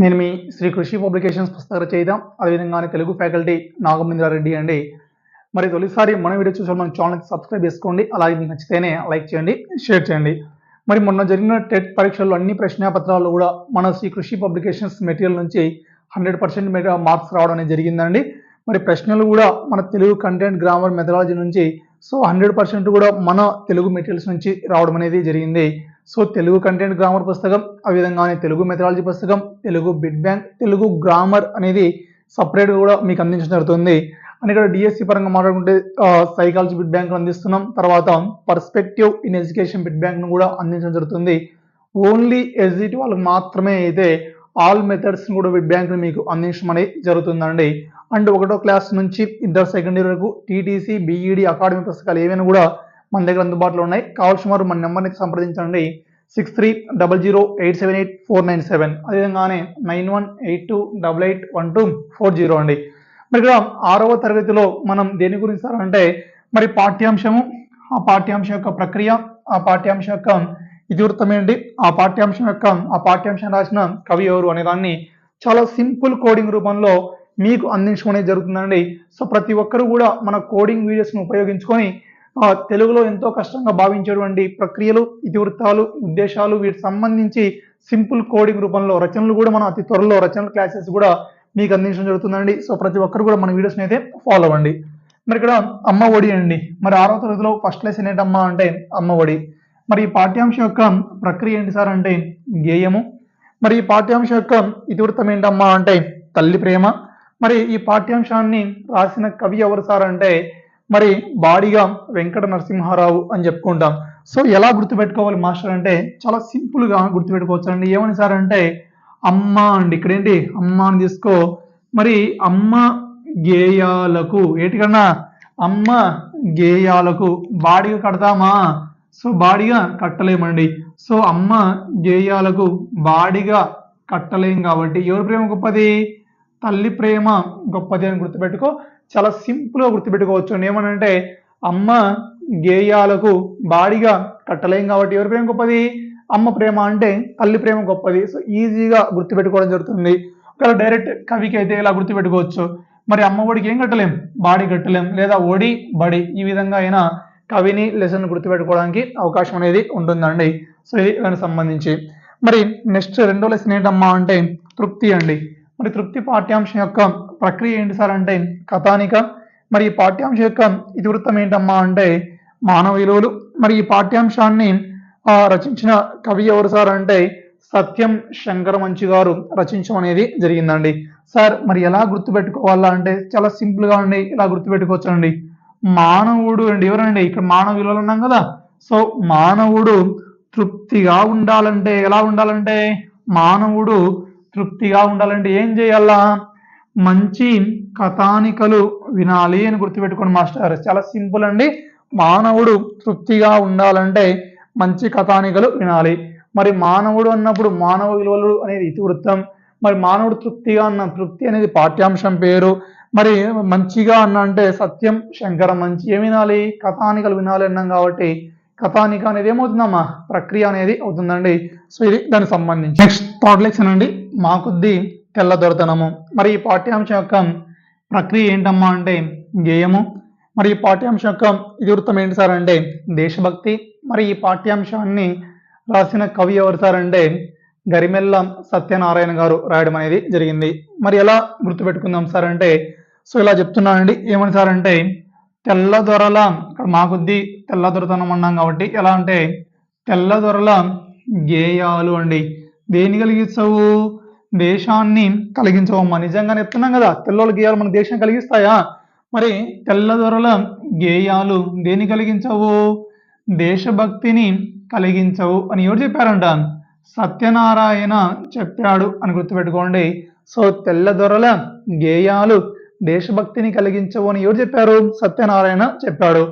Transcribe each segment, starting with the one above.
నేను మీ శ్రీ కృషి పబ్లికేషన్స్ పుస్తక రచయిత అదేవిధంగానే తెలుగు ఫ్యాకల్టీ నాగమేంద్రారెడ్డి అండి. మరి తొలిసారి మన వీడియో చూసిన మన ఛానల్కి సబ్స్క్రైబ్ చేసుకోండి. అలాగే మీకు నచ్చితేనే లైక్ చేయండి షేర్ చేయండి. మరి మొన్న జరిగిన టెట్ పరీక్షల్లో అన్ని ప్రశ్నాపత్రాలు కూడా మన శ్రీ కృషి పబ్లికేషన్స్ మెటీరియల్ నుంచి హండ్రెడ్ పర్సెంట్ మార్క్స్ రావడం అనేది జరిగిందండి. మరి ప్రశ్నలు కూడా మన తెలుగు కంటెంట్ గ్రామర్ మెథడాలజీ నుంచి సో హండ్రెడ్ పర్సెంట్ కూడా మన తెలుగు మెటీరియల్స్ నుంచి రావడం అనేది జరిగింది. సో తెలుగు కంటెంట్ గ్రామర్ పుస్తకం ఆ విధంగానే తెలుగు మెథడాలజీ పుస్తకం Telugu bid bank Telugu grammar అనేది సపరేట్గా కూడా మీకు అందించడం జరుగుతుంది. అని ఇక్కడ డిఎస్సి పరంగా మాట్లాడుకుంటే సైకాలజీ బిడ్ బ్యాంక్ అందిస్తున్నాం. తర్వాత పర్స్పెక్టివ్ ఇన్ ఎడ్యుకేషన్ బిడ్ బ్యాంక్ను కూడా అందించడం జరుగుతుంది. ఓన్లీ ఎస్జిటి వాళ్ళకి మాత్రమే అయితే ఆల్ మెథడ్స్ కూడా బిడ్ బ్యాంక్ని మీకు అందించడం అనేది జరుగుతుందండి. అండ్ ఒకటో క్లాస్ నుంచి ఇంటర్ సెకండ్ ఇయర్ వరకు టీటీసీ బీఈడి అకాడమీ పుస్తకాలు ఏవైనా కూడా మన దగ్గర అందుబాటులో ఉన్నాయి. కావాల్సిన వారు మన నెంబర్ని సంప్రదించండి. Six three double zero eight seven eight four nine seven అదేవిధంగానే nine one eight two double eight one two four zero అండి. మరి ఇక్కడ ఆరవ తరగతిలో మనం దేని గురించి అంటే మరి పాఠ్యాంశము ఆ పాఠ్యాంశం యొక్క ప్రక్రియ ఆ పాఠ్యాంశం యొక్క ఇతివృత్తం ఏంటి ఆ పాఠ్యాంశం యొక్క ఆ పాఠ్యాంశం రాసిన కవి ఎవరు అనే దాన్ని చాలా సింపుల్ కోడింగ్ రూపంలో మీకు అందించుకునే జరుగుతుందండి. సో ప్రతి ఒక్కరు కూడా మన కోడింగ్ వీడియోస్ను ఉపయోగించుకొని తెలుగులో ఎంతో కష్టంగా భావించేటువంటి ప్రక్రియలు ఇతివృత్తాలు ఉద్దేశాలు వీటికి సంబంధించి సింపుల్ కోడింగ్ రూపంలో రచనలు కూడా మనం అతి త్వరలో రచనల క్లాసెస్ కూడా మీకు అందించడం జరుగుతుందండి. సో ప్రతి ఒక్కరు కూడా మన వీడియోస్ని అయితే ఫాలో అవ్వండి. మరి ఇక్కడ అమ్మ ఒడి అండి. మరి ఆరో తరగతిలో ఫస్ట్ లెసన్ ఏంటమ్మా అంటే అమ్మ ఒడి. మరి ఈ పాఠ్యాంశం యొక్క ప్రక్రియ ఏంటి సార్ అంటే గేయము. మరి ఈ పాఠ్యాంశం యొక్క ఇతివృత్తం ఏంటమ్మా అంటే తల్లి ప్రేమ. మరి ఈ పాఠ్యాంశాన్ని రాసిన కవి ఎవరు సార్ అంటే మరి బాడీగా వెంకట నరసింహారావు అని చెప్పుకుంటాం. సో ఎలా గుర్తుపెట్టుకోవాలి మాస్టర్ అంటే చాలా సింపుల్గా గుర్తుపెట్టుకోవచ్చు అండి ఏమని సార్ అంటే అమ్మ అండి. ఇక్కడ ఏంటి అమ్మ అని తీసుకో. మరి అమ్మ గేయాలకు ఏటికన్నా అమ్మ గేయాలకు బాడీగా కడతామా? సో బాడీగా కట్టలేమండి. సో అమ్మ గేయాలకు బాడిగా కట్టలేం కాబట్టి ఎవరి ప్రేమ గొప్పది? తల్లి ప్రేమ గొప్పది అని గుర్తుపెట్టుకో. చాలా సింపుల్గా గుర్తుపెట్టుకోవచ్చు. ఏమనంటే అమ్మ గేయాలకు బాడిగా కట్టలేం కాబట్టి ఎవరి ప్రేమ గొప్పది? అమ్మ ప్రేమ అంటే తల్లి ప్రేమ గొప్పది. సో ఈజీగా గుర్తుపెట్టుకోవడం జరుగుతుంది. ఒకవేళ డైరెక్ట్ కవికి అయితే ఇలా గుర్తుపెట్టుకోవచ్చు. మరి అమ్మ ఒడికి ఏం కట్టలేం? బాడీ కట్టలేం. లేదా ఒడి బడి ఈ విధంగా అయినా కవిని లెసన్ గుర్తుపెట్టుకోవడానికి అవకాశం అనేది ఉంటుందండి. సో ఇది దానికి సంబంధించి. మరి నెక్స్ట్ రెండో లెసన్ ఏంటమ్మా అంటే తృప్తి అండి. మరి తృప్తి పాఠ్యాంశం యొక్క ప్రక్రియ ఏంటి సార్ అంటే కథానిక. మరి ఈ పాఠ్యాంశం యొక్క ఇతివృత్తం ఏంటమ్మా అంటే మానవ విలువలు మరి ఈ పాఠ్యాంశాన్ని రచించిన కవి ఎవరు సార్ అంటే సత్యం శంకర మంచి గారు రచించడం అనేది జరిగిందండి. సార్ మరి ఎలా గుర్తుపెట్టుకోవాలా అంటే చాలా సింపుల్గా అండి ఇలా గుర్తుపెట్టుకోవచ్చు అండి మానవుడు అండి ఎవరండి? ఇక్కడ మానవ విలువలు ఉన్నాం కదా. సో మానవుడు తృప్తిగా ఉండాలంటే ఎలా ఉండాలంటే మానవుడు తృప్తిగా ఉండాలంటే ఏం చేయాలా? మంచి కథానికలు వినాలి అని గుర్తుపెట్టుకోండి మాస్టర్ చాలా సింపుల్ అండి. మానవుడు తృప్తిగా ఉండాలంటే మంచి కథానికలు వినాలి. మరి మానవుడు అన్నప్పుడు మానవ విలువలు అనేది ఇతివృత్తం. మరి మానవుడు తృప్తిగా అన్న తృప్తి అనేది పాఠ్యాంశం పేరు. మరి మంచిగా అన్న అంటే సత్యం శంకరం మంచి. ఏం వినాలి? కథానికలు వినాలి అన్నాం కాబట్టి కథానిక అనేది ఏమవుతుందమ్మా? ప్రక్రియ అనేది అవుతుందండి. సో ఇది దానికి సంబంధించి. నెక్స్ట్ థర్డ్ లెక్షన్ అండి. మా కొద్ది తెల్ల దొరతనము. మరి ఈ పాఠ్యాంశం యొక్క ప్రక్రియ ఏంటమ్మా అంటే గేయము. మరి ఈ పాఠ్యాంశం యొక్క ఇతివృత్తం ఏంటి సార్ అంటే దేశభక్తి. మరి ఈ పాఠ్యాంశాన్ని రాసిన కవి ఎవరు సార్ అంటే గరిమెల్ల సత్యనారాయణ గారు రాయడం అనేది జరిగింది. మరి ఎలా గుర్తుపెట్టుకుందాం సార్ అంటే సో ఇలా చెప్తున్నానండి. ఏమని సార్ అంటే తెల్లదొరల ఇక్కడ మా కొద్ది తెల్లదొరతనం అన్నాం కాబట్టి ఎలా అంటే తెల్లదొరల గేయాలు అండి. దేని కలిగిస్తావు? దేశాన్ని కలిగించవమ్మా నిజంగానే చెప్తున్నాం కదా తెల్లోళ్ళ గేయాలు మన దేశం కలిగిస్తాయా? మరి తెల్లదొరల గేయాలు దేని కలిగించవు? దేశభక్తిని కలిగించవు అని ఎవరు చెప్పారంట? సత్యనారాయణ చెప్పాడు అని గుర్తుపెట్టుకోండి. సో తెల్లదొరల గేయాలు దేశభక్తిని కలిగించవు అని ఎవరు చెప్పారు? సత్యనారాయణ చెప్పాడు.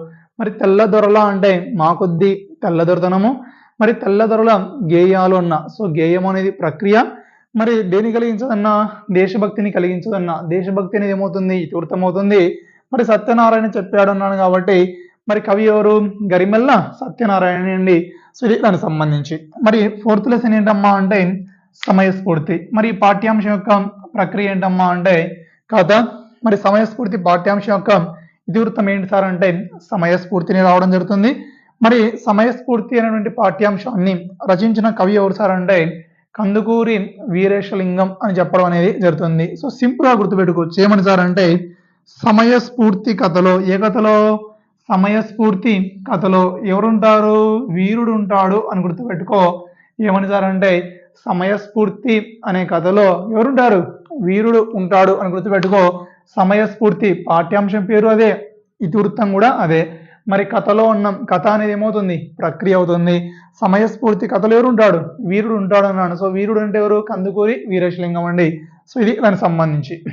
మరి తెల్లదొరల అంటే మా కొద్ది తెల్లదొరతనము మరి తెల్లదొరల గేయాలు అన్న. సో గేయం అనేది ప్రక్రియ. మరి దేని కలిగించదన్నా? దేశభక్తిని కలిగించదన్నా. దేశభక్తి అనేది ఏమవుతుంది? ఇతివృత్తమవుతుంది. మరి సత్యనారాయణ చెప్పాడు అన్నాను కాబట్టి మరి కవి ఎవరు? గరిమెల్ల సత్యనారాయణ అండి. సో ఇది దానికి సంబంధించి. మరి ఫోర్త్ లెసన్ ఏంటమ్మా అంటే సమయస్ఫూర్తి. మరి ఈ పాఠ్యాంశం యొక్క ప్రక్రియ ఏంటమ్మా అంటే కథ మరి సమయస్ఫూర్తి పాఠ్యాంశం యొక్క ఇతివృత్తం ఏంటి సార్ అంటే సమయస్ఫూర్తిని రావడం జరుగుతుంది. మరి సమయస్ఫూర్తి అనేటువంటి పాఠ్యాంశాన్ని రచించిన కవి ఎవరు సార్ అంటే కందుకూరి వీరేశలింగం అని చెప్పడం అనేది జరుగుతుంది. సో సింపుల్గా గుర్తుపెట్టుకోవచ్చు. ఏమని సార్ అంటే సమయస్ఫూర్తి కథలో ఏ కథలో? సమయస్ఫూర్తి కథలో ఎవరుంటారు? వీరుడు ఉంటాడు అని గుర్తుపెట్టుకో. ఏమని సార్ అంటే సమయస్ఫూర్తి అనే కథలో ఎవరుంటారు? వీరుడు ఉంటాడు అని గుర్తుపెట్టుకో. సమయస్ఫూర్తి పాఠ్యాంశం పేరు అదే. ఇతివృత్తం కూడా అదే. మరి కథలో ఉన్నాం కథ అనేది ఏమవుతుంది? ప్రక్రియ అవుతుంది. సమయస్ఫూర్తి కథలో ఎవరు ఉంటాడు? వీరుడు ఉంటాడు అన్నాడు. సో వీరుడు అంటే ఎవరు? కందుకూరి వీరేశలింగం అండి. సో ఇది దానికి సంబంధించి.